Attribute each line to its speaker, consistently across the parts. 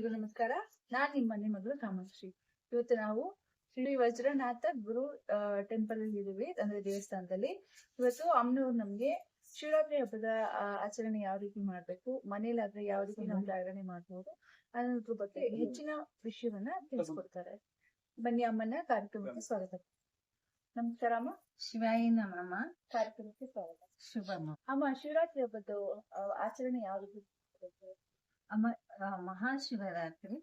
Speaker 1: ಎಲ್ರಿಗೂ ನಮಸ್ಕಾರ. ನಾನ್ ನಿಮ್ಮ ಮನೆ ಮಗಳು ಕಾಮಾಕ್ಷಿ. ಇವತ್ತು ನಾವು ಶ್ರೀ ವಜ್ರನಾಥ ಗುರು ಟೆಂಪಲ್ ಅಲ್ಲಿ ಇದೀವಿ ಅಂದ್ರೆ ದೇವಸ್ಥಾನದಲ್ಲಿ. ಇವತ್ತು ಅಮ್ಮನವ್ರು ನಮ್ಗೆ ಶಿವರಾತ್ರಿ ಹಬ್ಬದ ಆಚರಣೆ ಯಾವ ರೀತಿ ಮಾಡ್ಬೇಕು ಮನೇಲಾದ್ರೆ ಯಾವ ರೀತಿ ನಾವು ಜಾಗರಣೆ ಮಾಡ್ಬೋದು ಅನ್ನೋದ್ರ ಬಗ್ಗೆ ಹೆಚ್ಚಿನ ವಿಷಯವನ್ನ ತಿಳಿಸ್ಕೊಡ್ತಾರೆ. ಬನ್ನಿ ಅಮ್ಮನ ಕಾರ್ಯಕ್ರಮಕ್ಕೆ ಸ್ವಾಗತ. ನಮಸ್ಕಾರ ಅಮ್ಮ.
Speaker 2: ಶಿವಾಯಿ ನಮ್ಮ
Speaker 1: ಕಾರ್ಯಕ್ರಮಕ್ಕೆ ಸ್ವಾಗತ.
Speaker 2: ಶುಭಮ
Speaker 1: ಅಮ್ಮ. ಶಿವರಾತ್ರಿ ಹಬ್ಬದ ಆಚರಣೆ ಯಾವ ರೀತಿ?
Speaker 2: ಅಮ ಮಹಾಶಿವರಾತ್ರಿ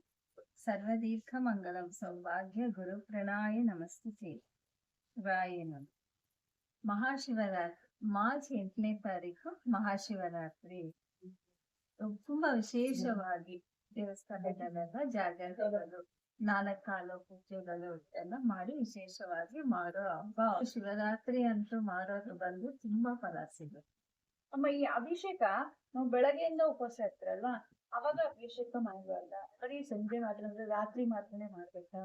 Speaker 2: ಸರ್ವದೀರ್ಘ ಮಂಗಳಂ ಸೌಭಾಗ್ಯ ಗುರು ಪ್ರಣಾಯ ನಮಸ್ತೆ ರಾಯನು. ಮಹಾಶಿವರಾತ್ರಿ, ಮಾರ್ಚ್ ಎಂಟನೇ ತಾರೀಕು ಮಹಾಶಿವರಾತ್ರಿ. ತುಂಬಾ ವಿಶೇಷವಾಗಿ ದೇವಸ್ಥಾನದಲ್ಲೆಲ್ಲ ಜಾಗರಣೆಗಳು ನಾಲ್ಕು ಕಾಲು ಪೂಜೆಗಳು ಎಲ್ಲ ಮಾಡಿ ವಿಶೇಷವಾಗಿ ಮಾಡೋ ಹಬ್ಬ. ಶಿವರಾತ್ರಿ ಅಂತೂ ಮಾಡೋದು ಬಂದು ತುಂಬಾ ಫಲ ಸಿಗುತ್ತೆ.
Speaker 1: ಅಮ್ಮ, ಈ ಅಭಿಷೇಕ ನಾವು ಬೆಳಗ್ಗೆಯಿಂದ ಉಪವಾಸ ಇರ್ತಾರಲ್ವಾ? ಅವಾಗ ಅಭಿಷೇಕ ಮಾಡಬಾರ್ದ ಬರೀ ಸಂಜೆ ಮಾತ್ರ ಅಂದ್ರೆ ರಾತ್ರಿ ಮಾತ್ರನೇ ಮಾಡ್ಬೇಕಾ?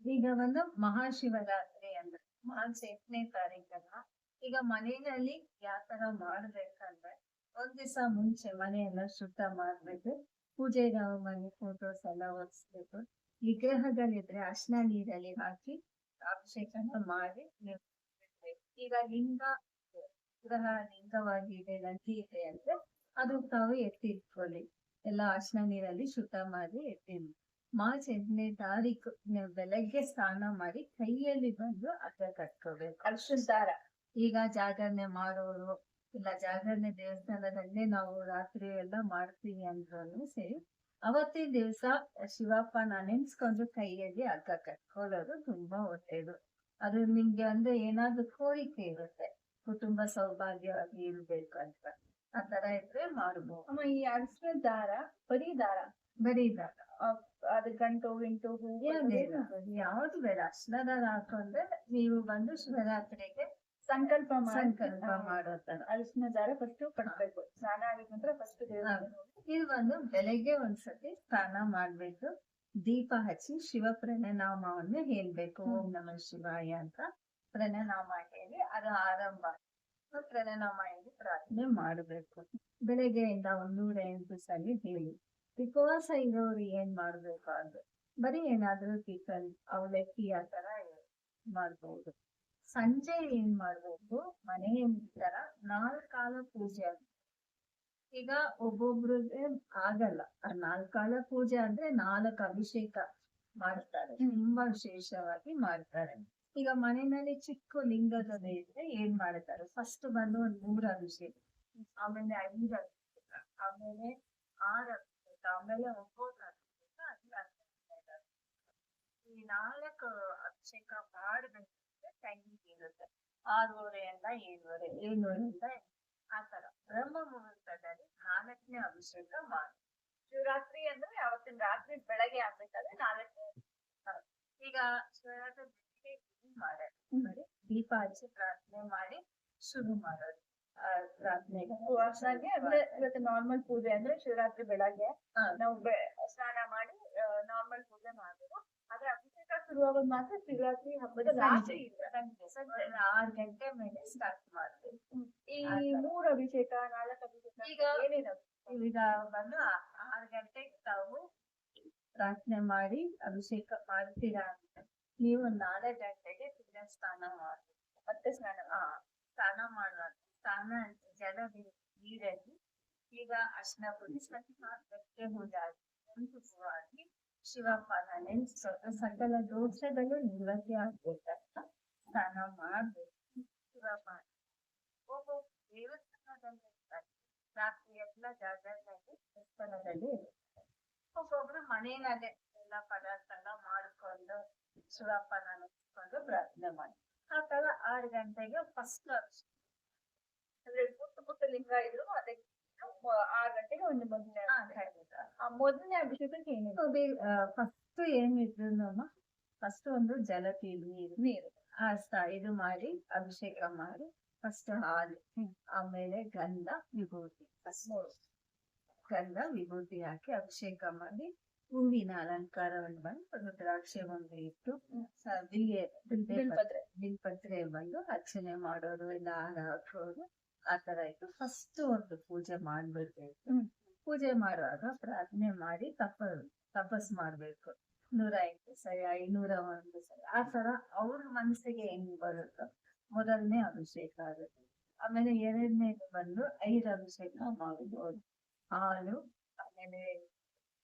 Speaker 2: ಈಗ ಒಂದು ಮಹಾಶಿವರಾತ್ರಿ ಅಂದ್ರೆ ಮಾರ್ಚ್ ಎಂಟನೇ ತಾರೀಕಲ್ಲ, ಈಗ ಮನೆಯಲ್ಲಿ ಯಾವ ತರ ಮಾಡ್ಬೇಕಂದ್ರೆ ಒಂದ್ ದಿವಸ ಮುಂಚೆ ಮನೆಯೆಲ್ಲ ಶುದ್ಧ ಮಾಡ್ಬೇಕು. ಪೂಜೆ ಮನೆ ಫೋಟೋಸ್ ಎಲ್ಲ ಒರೆಸ್ಬೇಕು ವಿಗ್ರಹಗಳಿದ್ರೆ ಅರ್ಶನ ನೀರಲ್ಲಿ ಹಾಕಿ ಅಭಿಷೇಕನ ಮಾಡಿ ಈಗ ಲಿಂಗ ಲಿಂಗವಾಗಿ ಲಿಂಗವಾಗಿದೆ ನಂದಿ ಇದೆ ಅಂದ್ರೆ ಅದು ತಾವು ಎತ್ತಿ ಇಟ್ಕೊಳ್ಳಿ ಎಲ್ಲ ಅರ್ಶಿನ ನೀರಲ್ಲಿ ಶುದ್ಧ ಮಾಡಿ ಎತ್ತಿ ಮಾರ್ಚ್ ಎಂಟನೇ ತಾರೀಕು ನೀವು ಬೆಳಗ್ಗೆ ಸ್ನಾನ ಮಾಡಿ ಕೈಯಲ್ಲಿ ಬಂದು ಹಗ್ಗ ಕಟ್ಕೋಬೇಕು.
Speaker 1: ಅರ್ಶಿನ ದಾರ
Speaker 2: ಈಗ ಜಾಗರಣೆ ಮಾಡೋರು ಇಲ್ಲ ಜಾಗರಣೆ ದೇವಸ್ಥಾನದಲ್ಲೇ ನಾವು ರಾತ್ರಿ ಎಲ್ಲ ಮಾಡ್ತೀವಿ ಅಂದ್ರೂ ಸರಿ ಅವತ್ತಿನ ದಿವಸ ಶಿವಪ್ಪನ ನೆನ್ಸ್ಕೊಂಡು ಕೈಯಲ್ಲಿ ಹಗ್ಗ ಕಟ್ಕೊಳ್ಳೋದು ತುಂಬಾ ಒಳ್ಳೇದು. ಅದು ನಿಮ್ಗೆ ಅಂದ್ರೆ ಏನಾದ್ರೂ ಕೋರಿಕೆ ಇರುತ್ತೆ ಕುಟುಂಬ ಸೌಭಾಗ್ಯವಾಗಿ ಇರ್ಬೇಕು ಅಂತ. ಆ ತರ ಇದ್ರೆ ಮಾಡ್ಬೋದು.
Speaker 1: ಅಮ್ಮ ಈ ಅರ್ಶನ ದಾರ ಬರೀ ದಾರ
Speaker 2: ಬರೀದಾಗ
Speaker 1: ಅದು ಗಂಟು ಗಿಂಟು
Speaker 2: ಯಾವ್ದು ಬೇಡ. ಅರ್ಶನದಾರ ಹಾಕೊಂಡ್ರೆ ನೀವು ಬಂದು ಶಿವರಾತ್ರಿಗೆ
Speaker 1: ಸಂಕಲ್ಪ
Speaker 2: ಸಂಕಲ್ಪ ಮಾಡೋ ತರ.
Speaker 1: ಅರಿಶಿನ ದಾರ ಫಸ್ಟ್ ಕಟ್ಬೇಕು ಸ್ನಾನ ಆಗಿದ ನಂತರ ಫಸ್ಟ್
Speaker 2: ಇದು ಬಂದು ಬೆಳಗ್ಗೆ ಒಂದ್ಸತಿ ಸ್ನಾನ ಮಾಡ್ಬೇಕು ದೀಪ ಹಚ್ಚಿ ಶಿವ ಪ್ರಣನಾಮವನ್ನು ಹೇಳ್ಬೇಕು. ಓಂ ನಮ ಶಿವಾಯ ಅಂತ ಪ್ರಣನಾಮ ಹೇಳಿ ಅದು ಆರಂಭ. ಹೇಳಿ ಪ್ರಾರ್ಥನೆ ಮಾಡಬೇಕು. ಬೆಳಗ್ಗೆಯಿಂದ ಒಂದ್ ನೂರ ಎಂಟು ಸಲ ಹೇಳಿ. ಬಿಕಾಸ್ ಇರೋರು ಏನ್ ಮಾಡ್ಬೇಕು ಅಂದ್ರೆ ಬರೀ ಏನಾದ್ರೂ ಟಿಫನ್ ಅವಲಕ್ಕಿ ಆ ತರ ಮಾಡ್ಬಹುದು ಸಂಜೆ ಏನ್ ಮಾಡ್ಬೇಕು? ಮನೆಯ ತರ ನಾಲ್ಕಾಲ ಪೂಜೆ ಈಗ ಒಬ್ಬೊಬ್ರಿಗೆ ಆಗಲ್ಲ. ಆ ನಾಲ್ಕಾಲ ಪೂಜೆ ಅಂದ್ರೆ ನಾಲ್ಕು ಅಭಿಷೇಕ ಮಾಡ್ತಾರೆ. ತುಂಬಾ ವಿಶೇಷವಾಗಿ ಮಾಡ್ತಾರೆ. ಈಗ ಮನೆಯಲ್ಲಿ ಚಿಕ್ಕ ಲಿಂಗದ ಇದ್ರೆ ಏನ್ ಮಾಡ್ತಾರೆ? ಫಸ್ಟ್ ಬಂದು ಒಂದ್ ಮೂರ್ ಅಭಿಷೇಕ ಆಮೇಲೆ ಐದು ಅಭಿಷೇಕ ಆಮೇಲೆ ಆರು ಅಭಿಷೇಕ ಆಮೇಲೆ ಒಂಬತ್ತು ಅಭಿಷೇಕ. ಈ ನಾಲ್ಕು ಅಭಿಷೇಕ ಮಾಡ್ಬೇಕಂದ್ರೆ ಟೈಮಿಂಗ್ ಇರುತ್ತೆ. ಆರೂವರೆ ಅಂತ ಏಳುವರೆ ಏಳುವರೆಯಿಂದ ಆತರ ಬ್ರಹ್ಮ ಮುಹೂರ್ತದಲ್ಲಿ ನಾಲ್ಕನೇ ಅಭಿಷೇಕ ಮಾಡಿ.
Speaker 1: ಶಿವರಾತ್ರಿ ಅಂದ್ರೆ ಅವತ್ತಿನ ರಾತ್ರಿ? ಬೆಳಗ್ಗೆ ಆಗ್ಬೇಕಾದ್ರೆ ನಾಲ್ಕನೇ
Speaker 2: ಈಗ ಶಿವರಾತ್ರಿ ಮಾಡೋದು ಮಾಡಿ ದೀಪ ಹಚ್ಚಿ ಪ್ರಾರ್ಥನೆ ಮಾಡಿ ಶುರು ಮಾಡೋದು. ಪ್ರಾರ್ಥನೆಗೆ
Speaker 1: ಅಂದ್ರೆ ಇವತ್ತು ನಾರ್ಮಲ್ ಪೂಜೆ ಅಂದ್ರೆ ಶಿವರಾತ್ರಿ ಬೆಳಗ್ಗೆ. ನಾವು ಸ್ನಾನ ಮಾಡಿ ನಾರ್ಮಲ್ ಪೂಜೆ ಮಾಡ್ಬೇಕು ಆದ್ರೆ ಅಭಿಷೇಕ ಶುರುವಾಗೋದು ಮಾತ್ರ ಶಿವರಾತ್ರಿ ಹಬ್ಬದ ರಾತ್ರಿ ಆರ್
Speaker 2: ಸಂಜೆ. ಗಂಟೆ ಮೇಲೆ ಸ್ಟಾರ್ಟ್ ಮಾಡ್ತೀವಿ
Speaker 1: ಈ ಮೂರು ಅಭಿಷೇಕ ನಾಲ್ಕು ಅಭಿಷೇಕ
Speaker 2: ಈಗ
Speaker 1: ಏನೇನು
Speaker 2: ಈಗ ಬಂದು ಆರ್ ಗಂಟೆಗೆ ತಾವು ಪ್ರಾರ್ಥನೆ ಮಾಡಿ ಅಭಿಷೇಕ ಮಾಡ್ತೀರಾ ಅಂತ. ನೀವು ನಾಳೆ ಗಂಟೆಗೆ ಪೂಜಾ ಸ್ನಾನ ಮಾಡ್ಬೇಕು
Speaker 1: ಮತ್ತೆ ಸ್ನಾನ
Speaker 2: ಆ, ಸ್ನಾನ ಮಾಡುವಾಗ ಸ್ನಾನ ಜಲ ನೀ- ನೀರಲ್ಲಿ ಈಗ ಅರ್ಶನ ಪುಡಿ ಸ್ವಲ್ಪ ಗಟ್ಟೆ ಹೋದಾಗಿ ಕುಂಕುಮವಾಗಿ ಶಿವಪ್ಪನ ನೆನೆಸ್ಕೊಂಡು ಸಕಲ ದೋಷಗಳು ನಿವೃತ್ತಿ ಆಗ್ಬೇಕಂತ ಸ್ನಾನ ಮಾಡ್ಬೇಕು. ಶಿವಪ್ಪ ಒಬ್ಬೊಬ್ಬ ದೇವಸ್ಥಾನದಲ್ಲಿ ಇರ್ತಾರೆ. ರಾತ್ರಿ ಎಲ್ಲ ಜಾಗರಣೆಯಲ್ಲಿ ದೇವಸ್ಥಾನದಲ್ಲಿ ಇರ್ತಾರೆ. ಒಬ್ಬೊಬ್ರು ಮನೆಯಲ್ಲೇ ಎಲ್ಲ ಪದಾರ್ಥ ಎಲ್ಲ ಮಾಡ್ಕೊಂಡು ಶಿವಪ್ಪನ ನೆನೆಸ್ಕೊಂಡು ಪ್ರಾರ್ಥನೆ ಮಾಡಿ ಆ ತರ ಆರು ಗಂಟೆಗೆ ಫಸ್ಟ್
Speaker 1: ಅಂದ್ರೆ ಪುಟ್ಟ ಪುಟ್ಟ ಲಿಂಗ ಇದ್ರು ಅದಕ್ಕೆ ಆರು ಗಂಟೆಗೆ ಒಂದು ಮೊದಲನೇ ಆ ಮೊದಲನೇ ಅಭಿಷೇಕಕ್ಕೆ ಏನಿದೆ
Speaker 2: ಫಸ್ಟ್ ಏನಿದ್ರು ಫಸ್ಟ್ ಒಂದು ಜಲತಿ ನೀರು. ನೀರು. ಇದು ಮಾಡಿ ಅಭಿಷೇಕ ಮಾಡಿ ಫಸ್ಟ್ ಹಾಲು ಆಮೇಲೆ ಗಂಧ ವಿಭೂತಿ. ಗಂಧ ವಿಭೂತಿ ಹಾಕಿ ಅಭಿಷೇಕ ಮಾಡಿ ಹೂವಿನ ಅಲಂಕಾರವನ್ನು ಬಂದು ದ್ರಾಕ್ಷಿ ಒಂದು ಇಟ್ಟು
Speaker 1: ಬಿಲ್ಪತ್ರೆ
Speaker 2: ಬಿಲ್ಪತ್ರೆ ಬಂದು ಅರ್ಚನೆ ಮಾಡೋರು ಇಲ್ಲ ಹಾರ ಹಾಕೋರು ಆ ತರ ಇತ್ತು. ಫಸ್ಟ್ ಒಂದು ಪೂಜೆ ಮಾಡ್ಬಿಡ್ಬೇಕು. ಪೂಜೆ ಮಾಡುವಾಗ ಪ್ರಾರ್ಥನೆ ಮಾಡಿ ತಪ ತಪಸ್ ಮಾಡ್ಬೇಕು. ನೂರ ಎಂಟು ಸರಿ ಐನೂರ ಒಂದು ಸರಿ. ಆ ತರ ಅವ್ರ ಮನಸ್ಸಿಗೆ ಹೆಂಗ್ ಬರುತ್ತೋ ಮೊದಲನೇ ಅಭಿಷೇಕ ಆಗುತ್ತೆ. ಆಮೇಲೆ ಎರಡನೇದು ಬಂದು ಐದು ಅಭಿಷೇಕ ಮಾಡಬಹುದು ಹಾಲು ಆಮೇಲೆ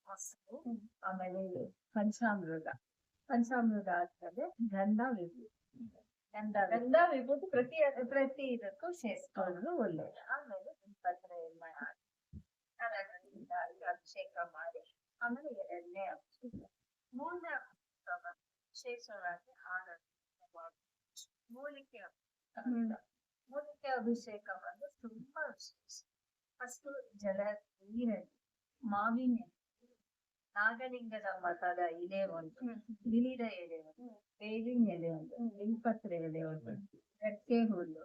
Speaker 2: ಮೊಸರು ಆಮೇಲೆ ಪಂಚಾಮೃತ ಪಂಚಾಮೃತ ಆದ್ಮೇಲೆ ಗಂಧ ವಿಭೂತಿ. ಗಂಧ
Speaker 1: ವಿಭೂತಿ ಪ್ರತಿ
Speaker 2: ಪ್ರತಿ ಇದಕ್ಕೂ ಸೇರಿಸ್ಕೊಳ್ಳೋದು ಒಳ್ಳೇದು ಆಮೇಲೆ ಪತ್ರ ಅದರಿಂದ ಅಭಿಷೇಕ ಮಾಡಿ ಆಮೇಲೆ ಎರಡನೇ ಅಭಿಷೇಕ ಮೂರನೇ ಅಭಿಷೇಕ ಶೇಷವಾಗಿ ಆರಾಧನೆ. ಮೂಲಿಕೆ. ಮೂಲಿಕೆ ಅಭಿಷೇಕ ಬಂದು ತುಂಬಾ ವಿಶೇಷ. ಫಸ್ಟ್ ಜಲ ನೀರಲ್ಲಿ ಮಾವಿನ ನಾಗಲಿಂಗದ ಮತದ ಎಲೆ ಒಂದು ಬಿಳಿದ ಎಲೆ ಒಂದು ಬೇವಿನ ಎಲೆ ಒಂದು ನಿಂಪತ್ರೆ ಎಲೆ ಒಂದು ಗಟ್ಟೆ ಹುಲ್ಲು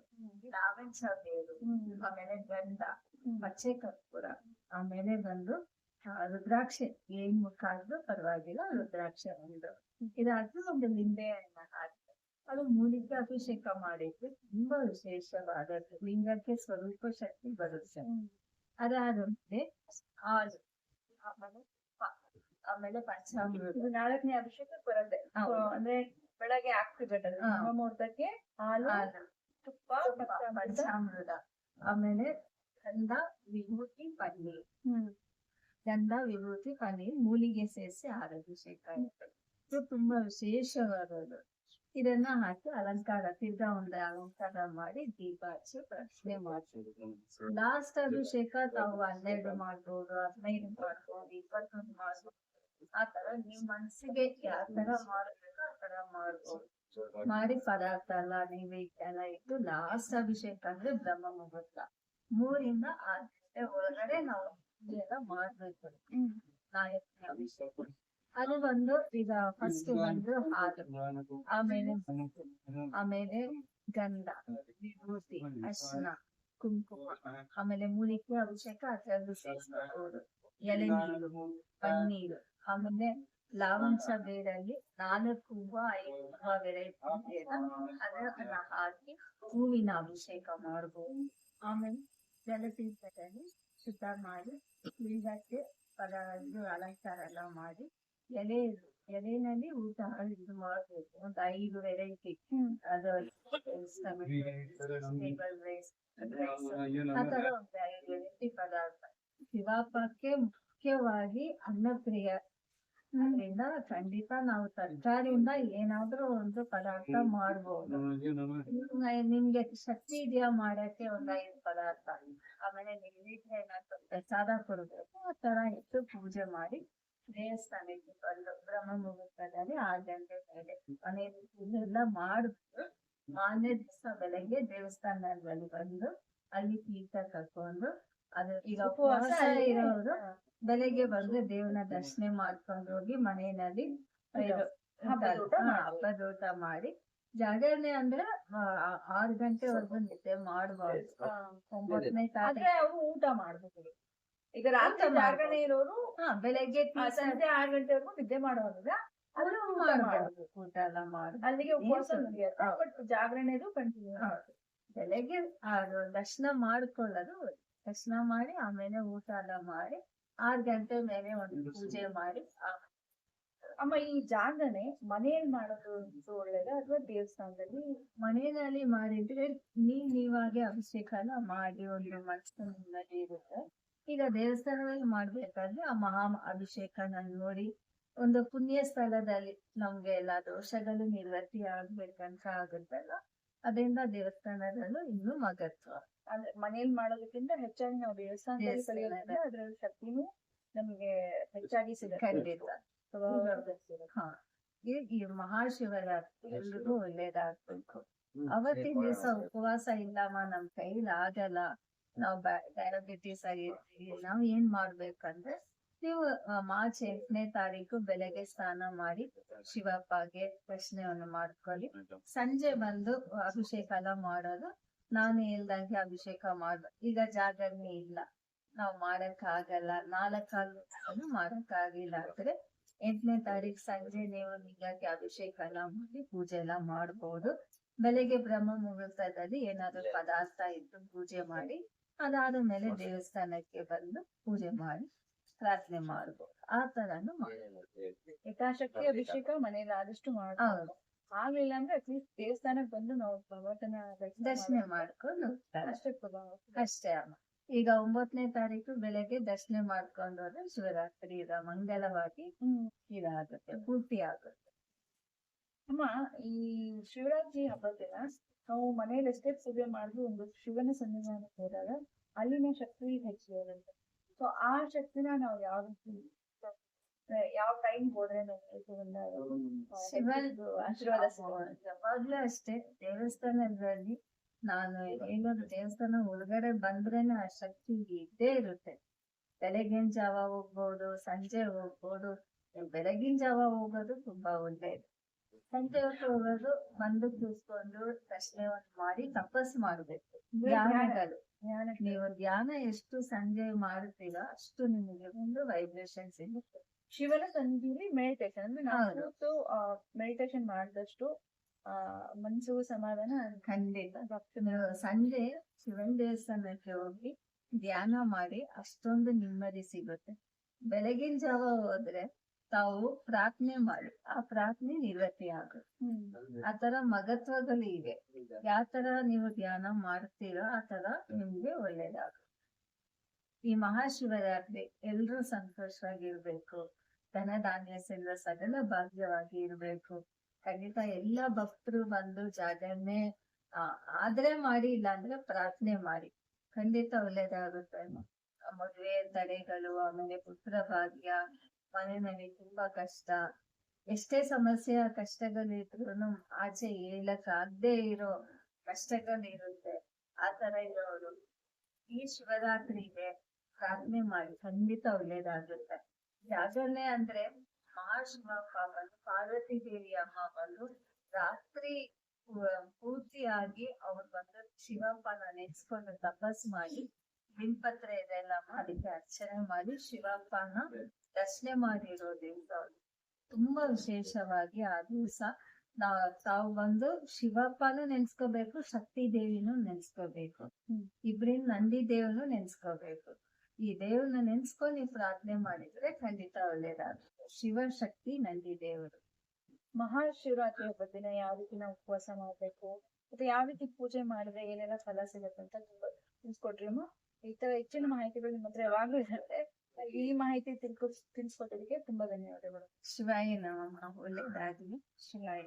Speaker 2: ಲಾವೆಂಚ ಬೇರು ಆಮೇಲೆ ಗಂಧ ಪಚ್ಚೆ ಕರ್ಪೂರ ಆಮೇಲೆ ಬಂದು ರುದ್ರಾಕ್ಷಿ ಏನ್ ಮುಖಾದ್ರು ಪರವಾಗಿಲ್ಲ ರುದ್ರಾಕ್ಷ ಒಂದು. ಇದಾದ್ರೂ ಒಂದು ನಿಂಬೆ ಹಣ್ಣ ಹಾಕಿ ಅದು ಮೂಲಿಕೆ ಅಭಿಷೇಕ ಮಾಡಿದ್ರೆ ತುಂಬಾ ವಿಶೇಷವಾದದ್ದು ಲಿಂಗಕ್ಕೆ ಸ್ವರೂಪ ಶಕ್ತಿ ಬರುತ್ತೆ. ಅದಾದ್ಮೇಲೆ ಹಾಲು ಆಮೇಲೆ ಆಮೇಲೆ ಪಂಚಾಮೃತ
Speaker 1: ಇದು ನಾಲ್ಕನೇ ಅಭಿಷೇಕಕ್ಕೆ ಬರುತ್ತೆ ಅಂದ್ರೆ ಬೆಳಗ್ಗೆ ಆಗ್ತಿರುತ್ತೆ
Speaker 2: ಹಾ.
Speaker 1: ಮುಹೂರ್ತಕ್ಕೆ ಹಾಲು ತುಪ್ಪ ಪಂಚಾಮೃತ.
Speaker 2: ಆಮೇಲೆ ಗಂಧ ವಿಭೂತಿ ಪನ್ನೀರ್. ಗಂಧ ವಿಭೂತಿ ಪನ್ನೀರ್ ಮೂಲಿಗೆ ಸೇರಿಸಿ ಆರಭಿಷೇಕ ಇದು ತುಂಬಾ ವಿಶೇಷವಾದದ್ದು. ಇದನ್ನ ಹಾಕಿ ಅಲಂಕಾರ ತಿರ್ಗಾ ಒಂದು ಅಲಂಕಾರ ಮಾಡಿ ದೀಪ ಹಚ್ಚಿ ಪ್ರಶ್ನೆ ಮಾಡ್ತೀವಿ. ಲಾಸ್ಟ್ ಅಭಿಷೇಕ ತಾವು ಹನ್ನೆರಡು ಮಾಡ್ಬೋದು ಹದಿನೈದು ಮಾಡ್ಬೋದು ಇಪ್ಪತ್ತೊಂದು ಮಾಡ್ಬೋದು. ಆ ತರ ನಿಮ್ ಮನ್ಸಿಗೆ ಯಾವ ತರ ಮಾಡ್ಬೇಕು ಆ ತರ ಮಾಡ್ಬೋದು. ಮಾಡಿ ಪದಾರ್ಥ ಎಲ್ಲ ನೈವೇದ್ಯ ಎಲ್ಲ ಇಟ್ಟು ಲಾಸ್ಟ್ ಅಭಿಷೇಕ ಅಂದ್ರೆ ಬ್ರಹ್ಮ ಮುಹೂರ್ತ. ಮೂರಿಂದ ಆರು ಗಂಟೆ ಒಳಗಡೆ ನಾವು ಎಲ್ಲ ಮಾಡ್ಬೇಕು. ನಾಯಕನ ಅಭಿಷೇಕ ಅದು ಬಂದು ಈಗ ಫಸ್ಟ್ ಬಂದು ಹಾಲು ಆಮೇಲೆ ಆಮೇಲೆ ಗಂಧ ವಿಭೂತಿ ಅರ್ಶನ ಕುಂಕುಮ ಆಮೇಲೆ ಮೂಲಿಕೆ ಅಭಿಷೇಕ ಅದರಲ್ಲಿ ಸೇರಿಸ್ಬೋದು ಎಲೆನೀರು ಪನ್ನೀರು. ಆಮೇಲೆ ಲಾವಂಶ ಬೇರಲ್ಲಿ ನಾಲ್ಕು ಹೂವ ಐದು ಹೂವು ವೆರೈಟಿ ಅದನ್ನ ಹಾಕಿ ಹೂವಿನ ಅಭಿಷೇಕ ಮಾಡ್ಬೋದು. ಆಮೇಲೆ ಜಲತೀರ್ಥದಲ್ಲಿ ಶುದ್ಧ ಮಾಡಿ ಲಿಂಗಕ್ಕೆ ಪದ ಇದು ಅಲಂಕಾರ ಎಲ್ಲ ಮಾಡಿ ಎಲೆ ಎಲೆನಲ್ಲಿ ಊಟ ಇದು ಮಾಡಬೇಕು. ಒಂದು ಐದು ವೆರೈಟಿ ಅದು ಟೇಬಲ್ ರೈಸ್ ಆ ತರ ಒಂದು ಐದು ವೆರೈಟಿ ಪದಾರ್ಥ. ಶಿವಾಪಕ್ಕೆ ಮುಖ್ಯವಾಗಿ ಅನ್ನಪ್ರಿಯ ಅದರಿಂದ ಖಂಡಿತ ನಾವು ತರಕಾರಿಯಿಂದ ಏನಾದ್ರೂ ಒಂದು ಪದಾರ್ಥ ಮಾಡ್ಬೋದು. ನಿಮ್ಗೆ- ಶಕ್ತಿ ಇದೆಯಾ ಮಾಡಕ್ಕೆ ಒಂದ್ ಐದು ಪದಾರ್ಥ? ಆಮೇಲೆ ನೈವೇದ್ಯ ಏನಾದ್ರು ಪ್ರಸಾದ ಕೊಡ್ಬೇಕು ಆ ತರ ಇಟ್ಟು ಪೂಜೆ ಮಾಡಿ ದೇವಸ್ಥಾನಕ್ಕೆ ಬಂದು ಬ್ರಹ್ಮ ಮುಹೂರ್ತದಲ್ಲಿ ಆರು ಗಂಟೆ ಮೇಲೆ ಮನೆಯಲ್ಲಿ ಪೂಜೆ ಎಲ್ಲ ಮಾಡಿದ್ರು ಮಾನ್ಯ ದಿವಸ ಬೆಳಗ್ಗೆ ದೇವಸ್ಥಾನದಲ್ಲಿ ಬಂದು ಅಲ್ಲಿ ತೀರ್ಥ ಕರ್ಕೊಂಡು ಅದು ಈಗ
Speaker 1: ಉಪವಾಸ
Speaker 2: ಇರೋರು ಬೆಳಗ್ಗೆ ಬಂದು ದೇವನ ದರ್ಶನ ಮಾಡ್ಕೊಂಡು ಹೋಗಿ ಮನೆಯಲ್ಲಿ
Speaker 1: ಹಬ್ಬದ ಊಟ
Speaker 2: ಹಾ,
Speaker 1: ಮಾಡ್ಬೋದು.
Speaker 2: ಊಟ ಮಾಡಿ ಜಾಗರಣೆ ಅಂದ್ರೆ ಆರ್ ಗಂಟೆವರೆಗೂ ನಿದ್ದೆ ಮಾಡಬಹುದು ಒಂಬತ್ತನೇ
Speaker 1: ಆದ್ರೆ
Speaker 2: ತಾರೀಕು
Speaker 1: ಅವರು ಊಟ ಮಾಡ್ಬೇಕು ಈಗ ರಾತ್ರಿ. ಜಾಗರಣೆ ಇರೋರು
Speaker 2: ಹಾ ಬೆಳಗ್ಗೆ
Speaker 1: ಸಂಜೆ ಆರು ಗಂಟೆವರೆಗೂ ನಿದ್ದೆ ಮಾಡುವಾಗ ಅವರು.
Speaker 2: ಮಾಡ್ಬೋದು. ಊಟ ಎಲ್ಲ ಮಾಡಿ
Speaker 1: ಅಲ್ಲಿಗೆ ಉಪವಾಸ ಬಟ್ ಜಾಗರಣೆದು ಕಂಟಿನ್ಯೂ.
Speaker 2: ಬೆಳಗ್ಗೆ ದರ್ಶನ ಮಾಡ್ಕೊಳ್ಳೋದು ದರ್ಶನ ಮಾಡಿ ಆಮೇಲೆ ಊಟ ಎಲ್ಲ ಮಾಡಿ ಆರ್ ಗಂಟೆ ಮೇಲೆ ಒಂದು ಪೂಜೆ ಮಾಡಿ
Speaker 1: ಅಮ್ಮ ಈ ಜಾಗನೆ ಮನೆಯಲ್ಲಿ ಮಾಡೋದು ಒಳ್ಳೇದ ಅಥವಾ ದೇವಸ್ಥಾನದಲ್ಲಿ?
Speaker 2: ಮನೆಯಲ್ಲಿ ಮಾಡಿದ್ರೆ ನೀವ್ ನೀವಾಗೆ ಅಭಿಷೇಕ ಎಲ್ಲ ಮಾಡಿ ಒಂದು ಮನಸ್ಸು ನೆಮ್ಮದಿ ಇರುತ್ತೆ ಈಗ ದೇವಸ್ಥಾನದಲ್ಲಿ ಮಾಡ್ಬೇಕಾದ್ರೆ ಆ ಮಹಾ ಅಭಿಷೇಕನ ನೋಡಿ ಒಂದು ಪುಣ್ಯ ಸ್ಥಳದಲ್ಲಿ ನಮ್ಗೆ ಎಲ್ಲ ದೋಷಗಳು ನಿರ್ವರ್ತಿ ಆಗ್ಬೇಕಂತ ಆಗುತ್ತಲ್ಲ ಅದರಿಂದ ದೇವಸ್ಥಾನದಲ್ಲೂ ಇನ್ನೂ ಮಹತ್ವ.
Speaker 1: ಅಂದ್ರೆ ಮನೇಲಿ ಮಾಡೋದಕ್ಕಿಂತ ಹೆಚ್ಚಾಗಿ ನಾವು ದೇವಸ್ಥಾನದಲ್ಲಿ. ಕಲಿಯೋದ್ರಿಂದ ಅದರ ಶಕ್ತಿನೂ ನಮ್ಗೆ ಹೆಚ್ಚಾಗಿ ಸಿಗುತ್ತೆ.
Speaker 2: ಹಾ. ಈ ಈ ಮಹಾಶಿವರಾತ್ರಿ ಎಲ್ರಿಗೂ ಒಳ್ಳೇದಾಗ್ಬೇಕು. ಅವತ್ತಿನ ದಿವಸ ಉಪವಾಸ ಇಲ್ಲಮ್ಮ ನಮ್ ಕೈಲಿ ಆಗಲ್ಲ. ನಾವ್ ಡಯಾಬಿಟಿಸ್ ಆಗಿರ್ತೀವಿ ನಾವ್ ಏನ್ ಮಾಡ್ಬೇಕಂದ್ರೆ ನೀವು ಮಾರ್ಚ್ ಎಂಟನೇ ತಾರೀಕು ಬೆಳಗ್ಗೆ ಸ್ನಾನ ಮಾಡಿ ಶಿವಪ್ಪಗೆ ಪ್ರಶ್ನೆಯನ್ನು ಮಾಡ್ಕೊಳ್ಳಿ. ಸಂಜೆ ಬಂದು ಅಭಿಷೇಕ ಎಲ್ಲ ಮಾಡೋದು ನಾನು ಹೇಳ್ದಂಗೆ ಅಭಿಷೇಕ ಮಾಡ ಈಗ ಜಾಗರಣೆ ಇಲ್ಲ. ನಾವ್ ಮಾಡಕ್ ಆಗಲ್ಲ. ನಾಲ್ಕಾಲು ಮಾಡಕ್ ಆಗಿಲ್ಲ ಅಂದ್ರೆ ಎಂಟನೇ ತಾರೀಕು ಸಂಜೆ ನೀವು ಲಿಂಗಕ್ಕೆ ಅಭಿಷೇಕ ಎಲ್ಲ ಮಾಡಿ ಪೂಜೆ ಎಲ್ಲ ಮಾಡ್ಬೋದು. ಬೆಳಗ್ಗೆ ಬ್ರಹ್ಮ ಮುಹೂರ್ತದಲ್ಲಿ ಏನಾದ್ರು ಪದಾರ್ಥ ಇದ್ದು ಪೂಜೆ ಮಾಡಿ ಅದಾದ ಮೇಲೆ ದೇವಸ್ಥಾನಕ್ಕೆ ಬಂದು ಪೂಜೆ ಮಾಡಿ ಪ್ರಾರ್ಥನೆ ಮಾಡ್ಬೋದು. ಆ ತರಾನು ಮಾಡ್ಬೋದು.
Speaker 1: ಯಥಾಶಕ್ತಿ ಅಭಿಷೇಕ ಮನೆಯಲ್ಲಿ ಆದಷ್ಟು ಮಾಡ್ಬೋದು. ಆಗ್ಲಿಲ್ಲ ಅಂದ್ರೆ ಅಟ್ಲೀಸ್ಟ್ ದೇವಸ್ಥಾನಕ್ಕೆ ಬಂದು ನಾವು ಭಗವಂತನ ದರ್ಶನ.
Speaker 2: ಮಾಡ್ಕೊಂಡು
Speaker 1: ಅಷ್ಟೇ
Speaker 2: ಅಷ್ಟೇ ಅಮ್ಮ. ಈಗ ಒಂಬತ್ತನೇ ತಾರೀಕು ಬೆಳಗ್ಗೆ ದರ್ಶನ ಮಾಡ್ಕೊಂಡು ಹೋದ್ರೆ ಶಿವರಾತ್ರಿ ಇದ ಮಂಗಲವಾಗಿ
Speaker 1: ಹ್ಮ್.
Speaker 2: ಇದಾಗುತ್ತೆ ಪೂರ್ತಿ ಆಗುತ್ತೆ.
Speaker 1: ಅಮ್ಮ ಈ ಶಿವರಾತ್ರಿ ಹಬ್ಬದ ದಿನ ನಾವು ಮನೆಯಲ್ಲಿ ಎಷ್ಟೇ ಪೂಜೆ ಮಾಡಿದ್ರು ಒಂದು ಶಿವನ ಸನ್ನಿಧಾನಕ್ಕೆ ಹೋದಾಗ ಅಲ್ಲಿನ ಶಕ್ತಿ ಹೆಚ್ಚಿರುತ್ತೆ. ಸೊ ಆ ಶಕ್ತಿನ ನಾವು ಯಾವ ರೀತಿ ಯಾವ ಟೈಮ್ ಹೋದ್ರೆ ನಮ್ಗೆ ಶಿವನ, ಆ,
Speaker 2: ಶಿವನ್
Speaker 1: ಇದು ಆಶೀರ್ವಾದ ಸಿಗುತ್ತೆ
Speaker 2: ಯಾವಾಗ್ಲೂ ಅಷ್ಟೇ ದೇವಸ್ಥಾನದಲ್ಲಿ ನಾನು ಏನಾದ್ರು ದೇವಸ್ಥಾನ ಒಳಗಡೆ ಬಂದ್ರೇನೆ ಆ ಶಕ್ತಿ ಇದ್ದೇ ಇರುತ್ತೆ. ಬೆಳಗಿನ ಜಾವ ಹೋಗ್ಬೋದು ಸಂಜೆ ಹೋಗ್ಬೋದು ಬೆಳಗಿನ ಜಾವ ಹೋಗೋದು ತುಂಬಾ ಒಳ್ಳೇದು ಸಂಜೆ ಹೊತ್ತು ಹೋಗೋದು ಬಂದು ಕೂತ್ಕೊಂಡು ಒಂದು ಮಾಡಿ ತಪಸ್ಸು ಮಾಡ್ಬೇಕು. ಧ್ಯಾನಗಳು ನೀವು ಧ್ಯಾನ ಎಷ್ಟು ಸಂಜೆ ಮಾಡುತ್ತೀರೋ ಅಷ್ಟು ನಿಮಗೆ ಒಂದು ವೈಬ್ರೇಷನ್ ಸಿಗುತ್ತೆ.
Speaker 1: ಶಿವನ ಸನ್ನಿಧಿಲಿ ಮೆಡಿಟೇಷನ್ ಅಂದ್ರೆ ನಾವು
Speaker 2: ಹೌದು.
Speaker 1: ಕೂತು ಮೆಡಿಟೇಷನ್ ಮಾಡಿದಷ್ಟು ಆ ಮನ್ಸು ಸಮಾಧಾನ
Speaker 2: ಖಂಡಿತ. ಭಕ್ತನ ಸಂಜೆ ಶಿವನ ದೇವಸ್ಥಾನಕ್ಕೆ ಹೋಗಿ ಧ್ಯಾನ ಮಾಡಿ ಅಷ್ಟೊಂದು ನೆಮ್ಮದಿ ಸಿಗುತ್ತೆ. ಬೆಳಗಿನ ಜಾವ ಹೋದ್ರೆ ತಾವು ಪ್ರಾರ್ಥನೆ ಮಾಡಿ ಆ ಪ್ರಾರ್ಥನೆ ನಿವೃತ್ತಿ ಆಗು
Speaker 1: ಹ್ಮ್.
Speaker 2: ಆ ತರ ಮಗತ್ವಗಳು ಇವೆ. ಯಾವ ತರ ನೀವು ಧ್ಯಾನ ಮಾಡ್ತೀರೋ ಆ ತರ ನಿಮ್ಗೆ ಒಳ್ಳೇದಾಗ ಈ ಮಹಾಶಿವರಾತ್ರಿ ಎಲ್ರೂ ಸಂತೋಷವಾಗಿರ್ಬೇಕು. ಧನ ಧಾನ್ಯ ಸಕಲ ಭಾಗ್ಯವಾಗಿ ಇರ್ಬೇಕು. ಖಂಡಿತ ಎಲ್ಲ ಭಕ್ತರು ಬಂದು ಜಾಗರಣೆ ಆ, ಆದ್ರೆ ಮಾಡಿ ಇಲ್ಲ ಅಂದ್ರೆ ಪ್ರಾರ್ಥನೆ ಮಾಡಿ. ಖಂಡಿತ ಒಳ್ಳೇದಾಗುತ್ತೆ. ಮದ್ವೆ ತಡೆಗಳು ಆಮೇಲೆ ಪುತ್ರ ಭಾಗ್ಯ ಮನೆಯಲ್ಲಿ ತುಂಬಾ ಕಷ್ಟ. ಎಷ್ಟೇ ಸಮಸ್ಯೆ ಕಷ್ಟಗಳಿದ್ರು ಆಚೆ ಹೇಳಕ್ ಆಗ್ದೇ ಇರೋ ಕಷ್ಟಗಳಿರುತ್ತೆ. ಆ ತರ ಇರೋರು ಈ ಶಿವರಾತ್ರಿಗೆ ಪ್ರಾರ್ಥನೆ ಮಾಡಿ. ಖಂಡಿತ ಒಳ್ಳೇದಾಗುತ್ತೆ. ಜಾಗರಣೆ ಅಂದ್ರೆ ಮಹಾಶಿವ ಬಂದು ಪಾರ್ವತಿ ದೇವಿ ಅಮ್ಮ ಬಂದು ರಾತ್ರಿ ಪೂರ್ತಿಯಾಗಿ ಅವ್ರು ಬಂದು ಶಿವಪ್ಪನ ನೆನೆಸ್ಕೊಂಡು ತಪಸ್ ಮಾಡಿ ಬಿಲ್ಪತ್ರೆ ಇದೆಲ್ಲ ಅದಕ್ಕೆ ಅರ್ಚನೆ ಮಾಡಿ ಶಿವಪ್ಪನ ದರ್ಶನ ಮಾಡಿರೋ ದಿವಸ. ತುಂಬಾ ವಿಶೇಷವಾಗಿ ಆ ದಿವಸ ನಾವ್ ತಾವು ಬಂದು ಶಿವಪ್ಪನು ನೆನ್ಸ್ಕೋಬೇಕು ಶಕ್ತಿ ದೇವಿನೂ ನೆನ್ಸ್ಕೋಬೇಕು. ಇಬ್ರಿಂದ ನಂದಿ ದೇವನು ನೆನ್ಸ್ಕೋಬೇಕು. ಈ ದೇವ್ರನ್ನ ನೆನ್ಸ್ಕೊಂಡು ನೀವು ಪ್ರಾರ್ಥನೆ ಮಾಡಿದ್ರೆ ಖಂಡಿತ ಒಳ್ಳೇದಾಗುತ್ತೆ. ಶಿವ ಶಕ್ತಿ ನಂದಿ ದೇವರು.
Speaker 1: ಮಹಾಶಿವರಾತ್ರಿ ಹಬ್ಬದ ದಿನ ಯಾವ ರೀತಿ ನಾವು ಉಪವಾಸ ಮಾಡ್ಬೇಕು ಮತ್ತೆ ಯಾವ ರೀತಿ ಪೂಜೆ ಮಾಡಿದ್ರೆ ಏನೆಲ್ಲ ಫಲ ಸಿಗುತ್ತೆ ಅಂತ ತುಂಬಾ ತಿಳಿಸ್ಕೊಟ್ರಿ ಅಮ್ಮ. ಈ ತರ ಹೆಚ್ಚಿನ ಮಾಹಿತಿಗಳು ನಿಮ್ಮ ಹತ್ರ ಯಾವಾಗ್ಲೂ ಇರುತ್ತೆ. ಈ ಮಾಹಿತಿ ತಿಳ್ಕೊ ತಿಳಿಸ್ಕೊಟ್ಟಿದ್ದಕ್ಕೆ ತುಂಬಾ ಧನ್ಯವಾದಗಳು.
Speaker 2: ಶಿವಾಯ ನಮಃ. ಒಳ್ಳೇದಾಗ್ಲಿ ಶಿವಾಯ.